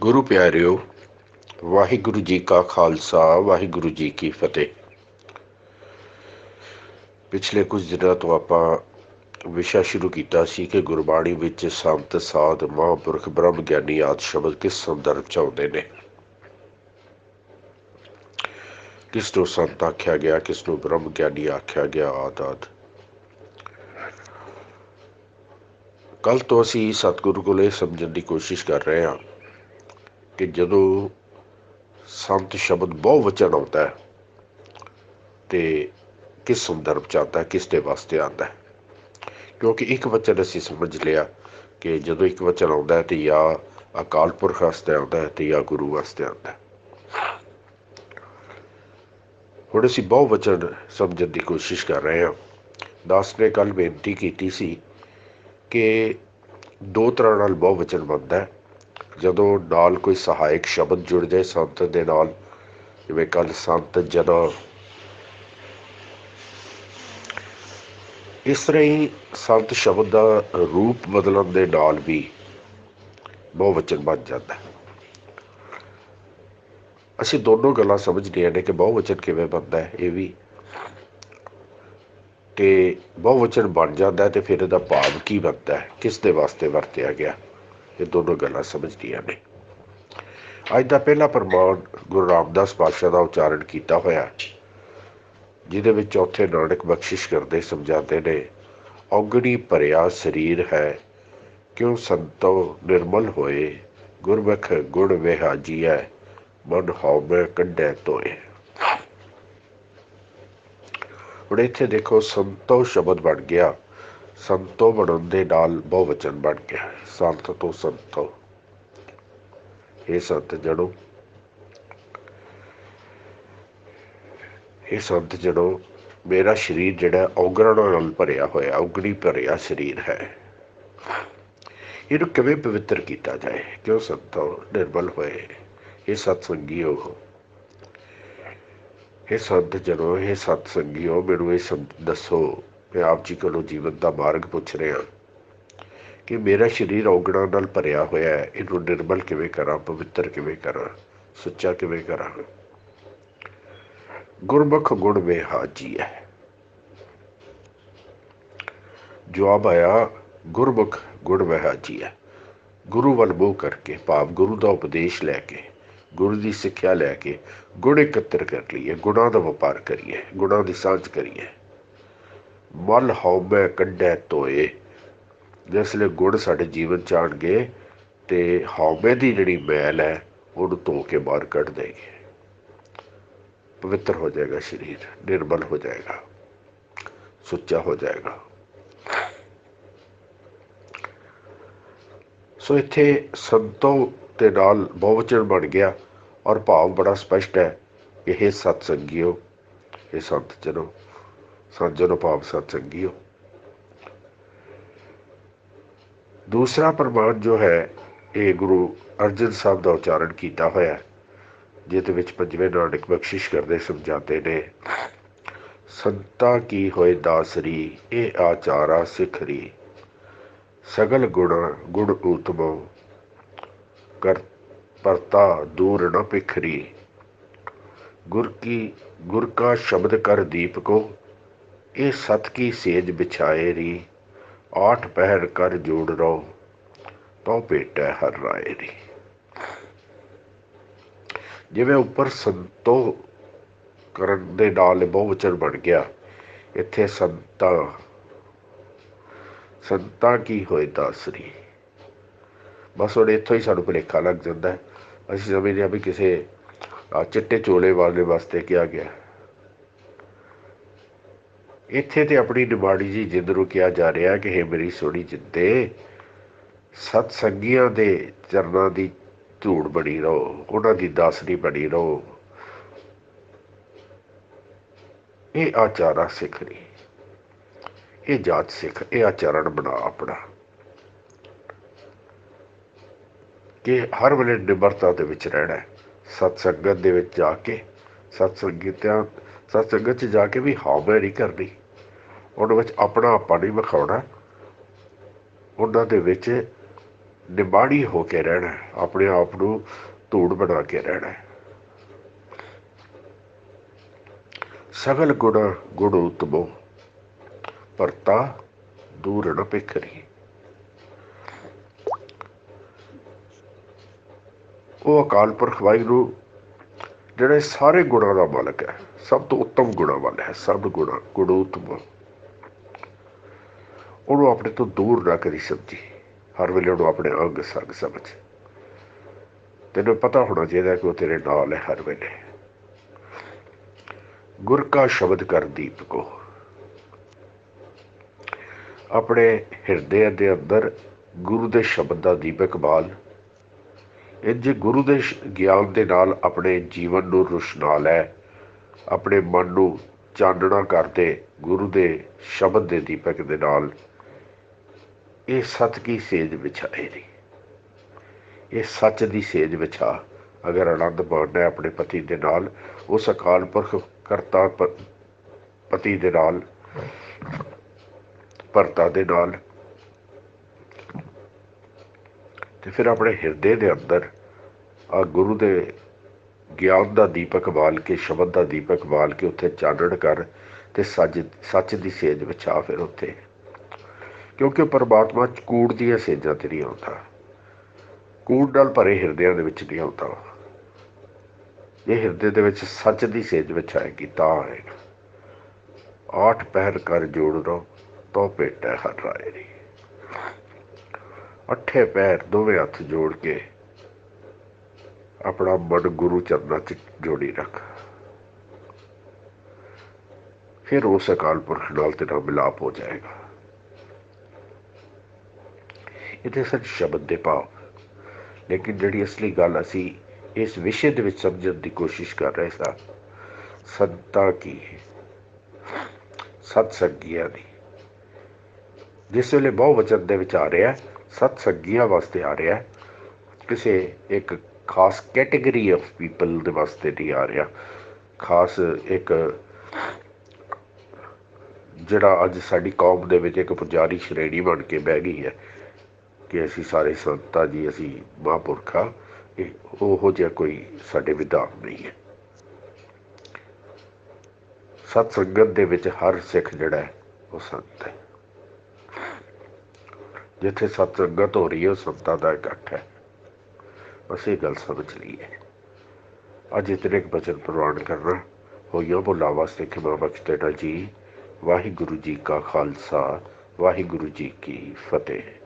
ਗੁਰੂ ਪਿਆਰਿਓ, ਵਾਹਿਗੁਰੂ ਜੀ ਕਾ ਖਾਲਸਾ, ਵਾਹਿਗੁਰੂ ਜੀ ਕੀ ਫਤਿਹ। ਪਿਛਲੇ ਕੁਝ ਦਿਨਾਂ ਤੋਂ ਆਪਾਂ ਵਿਸ਼ਾ ਸ਼ੁਰੂ ਕੀਤਾ ਸੀ ਕਿ ਗੁਰਬਾਣੀ ਵਿੱਚ ਸੰਤ, ਸਾਧ, ਮਹਾਂਪੁਰਖ, ਬ੍ਰਹਮ ਗਿਆਨੀ ਆਦ ਸ਼ਬਦ ਕਿਸ ਸੰਦਰਭ ਚ ਆਉਂਦੇ ਨੇ? ਕਿਸ ਨੂੰ ਸੰਤ ਆਖਿਆ ਗਿਆ, ਕਿਸ ਨੂੰ ਬ੍ਰਹਮ ਗਿਆਨੀ ਆਖਿਆ ਗਿਆ, ਆਦ ਆਦ। ਕੱਲ ਤੋਂ ਅਸੀਂ ਸਤਿਗੁਰੂ ਕੋਲ ਇਹ ਸਮਝਣ ਦੀ ਕੋਸ਼ਿਸ਼ ਕਰ ਰਹੇ ਹਾਂ ਕਿ ਜਦੋਂ ਸੰਤ ਸ਼ਬਦ ਬਹੁ ਵਚਨ ਆਉਂਦਾ ਹੈ ਤੇ ਕਿਸ ਸੰਦਰਭ ਚ ਆਉਂਦਾ ਕਿਸ ਦੇ ਵਾਸਤੇ ਆਉਂਦਾ ਕਿਉਂਕਿ ਇੱਕ ਵਚਨ ਅਸੀਂ ਸਮਝ ਲਿਆ ਕਿ ਜਦੋਂ ਇੱਕ ਵਚਨ ਆਉਂਦਾ ਹੈ ਤੇ ਜਾਂ ਅਕਾਲ ਪੁਰਖ ਵਾਸਤੇ ਆਉਂਦਾ ਹੈ ਤੇ ਜਾਂ ਗੁਰੂ ਵਾਸਤੇ ਆਉਂਦਾ ਹੈ। ਹੁਣ ਅਸੀਂ ਬਹੁ ਵਚਨ ਸਮਝਣ ਦੀ ਕੋਸ਼ਿਸ਼ ਕਰ ਰਹੇ ਹਾਂ। ਦਾਸ ਨੇ ਕੱਲ ਬੇਨਤੀ ਕੀਤੀ ਸੀ ਕਿ ਦੋ ਤਰ੍ਹਾਂ ਨਾਲ ਬਹੁ ਵਚਨ ਬਣਦਾ ਹੈ। ਜਦੋਂ ਨਾਲ ਕੋਈ ਸਹਾਇਕ ਸ਼ਬਦ ਜੁੜ ਜਾਏ ਸੰਤ ਦੇ ਨਾਲ, ਜਿਵੇਂ ਕੱਲ ਸੰਤ ਜਨਾ। ਇਸ ਤਰ੍ਹਾਂ ਹੀ ਸੰਤ ਸ਼ਬਦ ਦਾ ਰੂਪ ਬਦਲਣ ਦੇ ਨਾਲ ਵੀ ਬਹੁਵਚਨ ਬਣ ਜਾਂਦਾ। ਹੈ ਅਸੀਂ ਦੋਨੋਂ ਗੱਲਾਂ ਸਮਝਦੀਆਂ ਨੇ ਕਿ ਬਹੁਵਚਨ ਕਿਵੇਂ ਬਣਦਾ ਹੈ, ਇਹ ਵੀ। ਤੇ ਬਹੁਵਚਨ ਬਣ ਜਾਂਦਾ ਹੈ ਤੇ ਫਿਰ ਇਹਦਾ ਭਾਵ ਕੀ ਬਣਦਾ ਹੈ, ਕਿਸ ਦੇ ਵਾਸਤੇ ਵਰਤਿਆ ਗਿਆ। ਇਹ ਦੋਨੋਂ ਗੱਲਾਂ ਸਮਝਦੀਆਂ ਨੇ। ਅੱਜ ਦਾ ਪਹਿਲਾ ਪ੍ਰਮਾਣ ਗੁਰੂ ਰਾਮਦਾਸ ਪਾਤਸ਼ਾਹ ਦਾ ਉਚਾਰਨ ਕੀਤਾ ਹੋਇਆ ਜਿਹਦੇ ਵਿੱਚ ਚੌਥੇ ਨਾਨਕ ਬਖਸ਼ਿਸ਼ ਕਰਦੇ ਸਮਝਾਉਂਦੇ ਨੇ, ਔਗਣੀ ਭਰਿਆ ਸਰੀਰ ਹੈ, ਕਿਉਂ ਸੰਤੋ ਨਿਰਮਲ ਹੋਏ, ਗੁਰਮੁਖ ਗੁਣ ਵਿਹਾਜੀਐ, ਮਨ ਹਉਮੈ ਕੱਢੈ ਤੋਏ ਹੁਣ ਇੱਥੇ ਦੇਖੋ, ਸੰਤੋ ਸ਼ਬਦ ਬਣ ਗਿਆ। ਸੰਤੋ ਬਣਨ ਦੇ ਨਾਲ ਬਹੁਵਚਨ ਬਣ ਗਿਆ। ਸੰਤ ਤੋਂ ਸੰਤੋ। ਇਹ ਸੰਤ ਜਣੋ। ਇਹ ਸੰਤ ਜਣੋ, ਮੇਰਾ ਸਰੀਰ ਜਿਹੜਾ ਔਗਣਾਂ ਨਾਲ ਭਰਿਆ ਹੋਇਆ, ਔਗਣੀ ਭਰਿਆ ਸਰੀਰ ਹੈ। ਇਹਨੂੰ ਕਿਵੇਂ ਪਵਿੱਤਰ ਕੀਤਾ ਜਾਏ? ਕਿਉਂ ਸੰਤੋ ਨਿਰਮਲ ਹੋਏ? ਇਹ ਸਤ ਸੰਗੀਓ ਇਹ ਸੰਤ ਜਨੋ ਇਹ ਸਤ ਸੰਗੀਓ ਮੈਨੂੰ ਇਹ ਦੱਸੋ। ਮੈਂ ਆਪ ਜੀ ਕੋਲੋਂ ਜੀਵਨ ਦਾ ਮਾਰਗ ਪੁੱਛ ਰਿਹਾ ਕਿ ਮੇਰਾ ਸਰੀਰ ਔਗਣਾਂ ਨਾਲ ਭਰਿਆ ਹੋਇਆ ਹੈ ਇਹਨੂੰ ਨਿਰਮਲ ਕਿਵੇਂ ਕਰਾਂ ਪਵਿੱਤਰ ਕਿਵੇਂ ਕਰਾਂ ਸੁੱਚਾ ਕਿਵੇਂ ਕਰਾਂ ਗੁਰਮੁਖ ਗੁਣ ਵੇ ਹਾਜੀ ਹੈ ਜਵਾਬ ਆਇਆ ਗੁਰਮੁਖ ਗੁਣ ਵੇ ਹਾਜੀ ਹੈ ਗੁਰੂ ਵੱਲ ਮੋਹ ਕਰਕੇ ਭਾਵ ਗੁਰੂ ਦਾ ਉਪਦੇਸ਼ ਲੈ ਕੇ ਗੁਰੂ ਦੀ ਸਿੱਖਿਆ ਲੈ ਕੇ ਗੁਣ ਇਕੱਤਰ ਕਰ ਲਈਏ ਗੁਣਾਂ ਦਾ ਵਪਾਰ ਕਰੀਏ ਗੁਣਾਂ ਦੀ ਸਾਂਝ ਕਰੀਏ ਮਲ ਹਉਮੈ ਕੱਢੈ ਤੋਏ ਜਿਸਲੇ ਗੁਣ ਸਾਡੇ ਜੀਵਨ ਚ ਆਣਗੇ, ਤੇ ਹਉਮੈ ਦੀ ਜਿਹੜੀ ਮੈਲ ਹੈ, ਉਹਨੂੰ ਧੋ ਕੇ ਬਾਹਰ ਕੱਢ ਦੇਗੇ ਪਵਿੱਤਰ ਹੋ ਜਾਏਗਾ ਸਰੀਰ, ਨਿਰਮਲ ਹੋ ਜਾਏਗਾ, ਸੁੱਚਾ ਹੋ ਜਾਏਗਾ। ਸੋ ਇੱਥੇ ਸੰਤੋ ਦੇ ਨਾਲ ਬਹੁਵਚਨ ਬਣ ਗਿਆ ਔਰ ਭਾਵ ਬੜਾ ਸਪਸ਼ਟ ਹੈ ਕਿ ਇਹ ਸਤ ਸੰਗਿਓ ਇਹ ਸੰਤ ਜਨੋ ਸੰਤ ਭਾਵ ਸਤ ਸੰਗਿਓ ਦੂਸਰਾ ਪ੍ਰਮਾਣ ਜੋ ਹੈ, ਇਹ ਗੁਰੂ ਅਰਜਨ ਸਾਹਿਬ ਦਾ ਉਚਾਰਨ ਕੀਤਾ ਹੋਇਆ ਜਿਹਦੇ ਵਿੱਚ ਪੰਜਵੇਂ ਨਾਨਕ ਬਖਸ਼ਿਸ਼ ਕਰਦੇ ਸਮਝਾਤੇ ਨੇ, ਸੰਤਾ ਕੀ ਹੋਏ ਦਾਸਰੀ, ਇਹ ਆਚਾਰਾ ਸਿਖਰੀ, ਸਗਲ ਗੁਣ ਗੁਣ ਉਤਮੋ ਕਰ ਪਰਤਾ ਦੂਰ ਨ ਪਿਖਰੀ, ਗੁਰ ਕੀ, ਗੁਰ ਕਾ ਸ਼ਬਦ ਕਰ ਦੀਪ ਕੋ ਇਹ ਸਤ ਕੀ ਸੇਜ ਵਿਛਾਏ ਰੀ, ਆਠ ਪਹਿਰ ਕਰ ਜੋੜ ਰੋ, ਤਉ ਭੇਟੈ ਹਰ ਰਾਏ ਰੀ। ਜਿਵੇਂ ਉੱਪਰ ਸੰਤੋ ਕਰਨ ਦੇ ਨਾਲ ਬਹੁਵਚਨ ਬਣ ਗਿਆ, ਇੱਥੇ ਸੰਤਾ ਸੰਤਾ ਕੀ ਹੋਏ ਦਾਸਰੀ ਬਸ ਉਹ ਇੱਥੋਂ ਹੀ ਸਾਨੂੰ ਭੁਲੇਖਾ ਲੱਗ ਜਾਂਦਾ ਅਸੀਂ ਸਮਝਦੇ ਹਾਂ ਵੀ ਕਿਸੇ ਚਿੱਟੇ ਚੋਲੇ ਵਾਲੇ ਵਾਸਤੇ ਕਿਹਾ ਗਿਆ ਇੱਥੇ ਤੇ ਆਪਣੀ ਨਿਮਾੜੀ ਜੀ ਜਿੰਦ ਨੂੰ ਕਿਹਾ ਜਾ ਰਿਹਾ ਕਿ ਇਹ ਮੇਰੀ ਸੋਹਣੀ ਜਿੰਦੇ, ਸਤ ਸੰਗੀਆਂ ਦੇ ਚਰਨਾਂ ਦੀ ਧੂੜ ਬਣੀ ਰਹੋ, ਉਹਨਾਂ ਦੀ ਦਾਸਰੀ ਬਣੀ ਰਹੋ। ਇਹ ਆਚਾਰਾ ਨਹੀਂ ਇਹ ਜਾਤ ਸਿੱਖ, ਇਹ ਆਚਰਣ ਬਣਾ ਆਪਣਾ। ਕਿ ਹਰ ਵੇਲੇ ਨਿਮਰਤਾ ਦੇ ਵਿੱਚ ਰਹਿਣਾ ਸਤ ਸੰਗਤ ਦੇ ਵਿੱਚ ਜਾ ਕੇ, ਸਤ ਸੰਗੀਤਾਂ, ਸਤ ਸੰਗਤ 'ਚ ਜਾ ਕੇ ਵੀ ਹਾਵੇ ਨਹੀਂ ਕਰਨੀ। ਉਹਨਾਂ ਵਿੱਚ ਆਪਣਾ ਆਪਾ ਨਹੀਂ ਵਿਖਾਉਣਾ, ਉਹਨਾਂ ਦੇ ਵਿੱਚ ਨਿਬਾੜੀ ਹੋ ਕੇ ਰਹਿਣਾ, ਆਪਣੇ ਆਪ ਨੂੰ ਧੂੜ ਬਣਾ ਕੇ ਰਹਿਣਾ। ਸਗਲ ਗੁਣ ਗੁਣ ਉਤਮੋ ਪਰਤਾ ਦੂਰ ਨ ਪਿਖਰੀ ਉਹ ਅਕਾਲ ਪੁਰਖ ਵਾਹਿਗੁਰੂ, ਜਿਹੜੇ ਸਾਰੇ ਗੁਣਾਂ ਦਾ ਮਾਲਕ ਹੈ, ਸਭ ਤੋਂ ਉੱਤਮ ਗੁਣਾਂ ਵਾਲਾ ਹੈ, ਸਭ ਗੁਣਾਂ, ਗੁਣ ਉਤਮ। ਉਹਨੂੰ ਆਪਣੇ ਤੋਂ ਦੂਰ ਨਾ ਕਰੀ ਸਮਝੀ ਹਰ ਵੇਲੇ ਉਹਨੂੰ ਆਪਣੇ ਅੰਗ ਸੰਗ ਸਮਝ। ਤੈਨੂੰ ਪਤਾ ਹੋਣਾ ਚਾਹੀਦਾ ਕਿ ਉਹ ਤੇਰੇ ਨਾਲ ਹੈ ਹਰ ਵੇਲੇ। ਗੁਰ ਕਾ ਸ਼ਬਦ ਕਰ ਦੀਪਕੋ ਆਪਣੇ ਹਿਰਦੇ ਦੇ ਅੰਦਰ ਗੁਰੂ ਦੇ ਸ਼ਬਦ ਦਾ ਦੀਪਕ ਬਾਲ। ਇਹ ਗੁਰੂ ਦੇ ਗਿਆਨ ਦੇ ਨਾਲ ਆਪਣੇ ਜੀਵਨ ਨੂੰ ਰੁਸ਼ਨਾ ਲੈ, ਆਪਣੇ ਮਨ ਨੂੰ ਚਾਨਣਾ ਕਰਦੇ ਗੁਰੂ ਦੇ ਸ਼ਬਦ ਦੇ ਦੀਪਕ ਦੇ ਨਾਲ ਇਹ ਸੱਚ ਕੀ ਸੇਜ ਵਿਛਾਏ ਦੀ ਇਹ ਸੱਚ ਦੀ ਸੇਜ ਵਿਛਾ ਅਗਰ ਆਨੰਦ ਮਾਣਨਾ ਹੈ ਆਪਣੇ ਪਤੀ ਦੇ ਨਾਲ, ਉਸ ਅਕਾਲ ਪੁਰਖ ਕਰਤਾ ਪਤੀ ਦੇ ਨਾਲ ਪਰਤਾ ਦੇ ਨਾਲ, ਤੇ ਫਿਰ ਆਪਣੇ ਹਿਰਦੇ ਦੇ ਅੰਦਰ ਆ ਗੁਰੂ ਦੇ ਗਿਆਨ ਦਾ ਦੀਪਕ ਬਾਲ ਕੇ, ਸ਼ਬਦ ਦਾ ਦੀਪਕ ਬਾਲ ਕੇ ਉੱਥੇ ਚਾਨਣ ਕਰ ਤੇ ਸੱਚ ਸੱਚ ਦੀ ਸੇਜ ਵਿਛਾ ਫਿਰ ਉੱਥੇ ਕਿਉਂਕਿ ਪਰਮਾਤਮਾ ਚ ਕੂੜ ਦੀਆਂ ਸੇਜਾਂ ਤੇ ਨਹੀਂ ਆਉਂਦਾ ਕੂੜ ਨਾਲ ਭਰੇ ਹਿਰਦਿਆਂ ਦੇ ਵਿੱਚ ਨਹੀਂ ਆਉਂਦਾ ਇਹ ਹਿਰਦੇ ਦੇ ਵਿੱਚ ਸੱਚ ਦੀ ਸੇਜ ਵਿੱਚ ਆਏਗੀ ਤਾਂ ਆਏਗਾ। ਆਠ ਪਹਿਰ ਕਰ ਜੋੜ ਰੋ ਤੋ ਭੇਟੈ ਹਰ ਰਾਏ ਦੀ ਅੱਠੇ ਪੈਰ ਦੋਵੇਂ ਹੱਥ ਜੋੜ ਕੇ ਆਪਣਾ ਮਨ ਗੁਰੂ ਚਰਨਾਂ 'ਚ ਜੋੜੀ ਰੱਖ। ਫਿਰ ਉਸ ਅਕਾਲ ਪੁਰਖ ਨਾਲ ਤੇਰਾ ਮਿਲਾਪ ਹੋ ਜਾਏਗਾ। ਇਹ ਤੇ ਸੱਚ ਸ਼ਬਦ ਦੇ ਭਾਵ ਲੇਕਿਨ ਜਿਹੜੀ ਅਸਲੀ ਗੱਲ ਅਸੀਂ ਇਸ ਵਿਸ਼ੇ ਦੇ ਵਿੱਚ ਸਮਝਣ ਦੀ ਕੋਸ਼ਿਸ਼ ਕਰ ਰਹੇ ਸਾਂ, ਸੰਤਾ ਕੀ ਸਤ ਸੰਗੀਆਂ ਦੀ। ਜਿਸ ਵੇਲੇ ਬਹੁ ਵਚਨ ਦੇ ਵਿੱਚ ਆ ਰਿਹਾ ਸਤ ਸੰਗੀਆਂ ਵਾਸਤੇ ਆ ਰਿਹਾ ਕਿਸੇ ਇੱਕ ਖਾਸ ਕੈਟਾਗਰੀ ਆਫ ਪੀਪਲ ਦੇ ਵਾਸਤੇ ਨਹੀਂ ਆ ਰਿਹਾ। ਖਾਸ ਇੱਕ ਜਿਹੜਾ ਅੱਜ ਸਾਡੀ ਕੌਮ ਦੇ ਵਿੱਚ ਇੱਕ ਪੁਜਾਰੀ ਸ਼੍ਰੇਣੀ ਬਣ ਕੇ ਬਹਿ ਗਈ ਹੈ ਕਿ ਅਸੀਂ ਸਾਰੇ ਸੰਤਾਂ ਜੀ, ਅਸੀਂ ਮਹਾਂਪੁਰਖਾਂ, ਇਹ ਉਹੋ ਜਿਹਾ ਕੋਈ ਸਾਡੇ ਵਿਧਾਨ ਨਹੀਂ ਹੈ। ਸਤ ਸੰਗਤ ਦੇ ਵਿੱਚ ਹਰ ਸਿੱਖ ਜਿਹੜਾ ਹੈ, ਉਹ ਸੰਤ ਹੈ। ਜਿੱਥੇ ਸਤ ਸੰਗਤ ਹੋ ਰਹੀ ਹੈ, ਉਹ ਸੰਤਾਂ ਦਾ ਇਕੱਠ ਹੈ। ਬਸ ਇਹ ਗੱਲ ਸਮਝ ਲਈਏ ਅੱਜ ਇਤਨੇ ਇੱਕ ਬਚਨ ਪ੍ਰਵਾਨ ਕਰਨਾ, ਹੋਈਆਂ ਭੁੱਲਾਂ ਵਾਸਤੇ ਖਿਮਾ ਬਖਸ਼ ਦੇਣਾ ਜੀ। ਵਾਹਿਗੁਰੂ ਜੀ ਕਾ ਖਾਲਸਾ, ਵਾਹਿਗੁਰੂ ਜੀ ਕੀ ਫਤਿਹ।